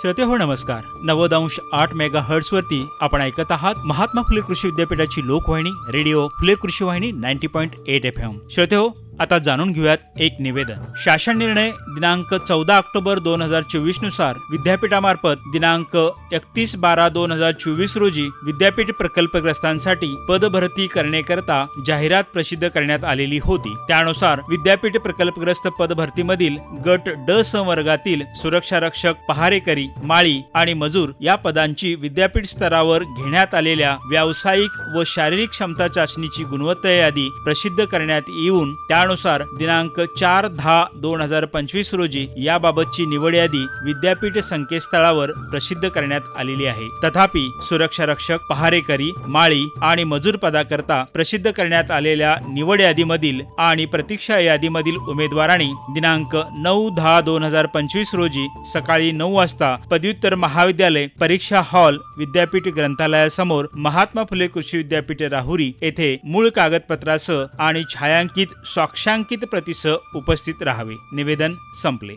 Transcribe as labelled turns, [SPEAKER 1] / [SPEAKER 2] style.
[SPEAKER 1] श्रोते हो नमस्कार. नव्वद अंश आठ मेगा हर्ट्सवरती आपण ऐकत आहात महात्मा फुले कृषी विद्यापीठाची लोकवाहिनी रेडिओ फुले कृषी वाहिनी ninety point eight F M. श्रोते हो आता जाणून घेऊयात एक निवेदन. शासन निर्णय दिनांक चौदा ऑक्टोबर दोन हजार चोवीसनुसार विद्यापीठामार्फत दिनांक एकतीस बारा दोन हजार चोवीस रोजी विद्यापीठ प्रकल्पग्रस्तांसाठी पदभरती करण्याकरता जाहिरात प्रसिद्ध करण्यात आलेली होती. त्यानुसार विद्यापीठ प्रकल्पग्रस्त पदभरतीमधील गट ड संवर्गातील सुरक्षा रक्षक पहारेकरी माळी आणि मजूर या पदांची विद्यापीठ स्तरावर घेण्यात आलेल्या व्यावसायिक व शारीरिक क्षमता चाचणीची गुणवत्ता यादी प्रसिद्ध करण्यात येऊन त्यानुसार दिनांक चार दहा दोन हजार पंचवीस रोजी याबाबतची निवड यादी विद्यापीठ संकेतस्थळावर प्रसिद्ध करण्यात आलेली आहे. तथापि सुरक्षा रक्षक पहारेकरी माळी आणि मजूर पदाकरता प्रसिद्ध करण्यात आलेल्या निवड यादीमधील आणि प्रतीक्षा यादीमधील उमेदवारांनी दिनांक नऊ दहा दोन हजार पंचवीस रोजी सकाळी नऊ वाजता पदव्युत्तर महाविद्यालय परीक्षा हॉल विद्यापीठ ग्रंथालयासमोर महात्मा फुले कृषी विद्यापीठ राहुरी येथे मूळ कागदपत्रासह आणि छायांकित स्वाक्ष लक्षांकित प्रतीसह उपस्थित राहावे. निवेदन संपले.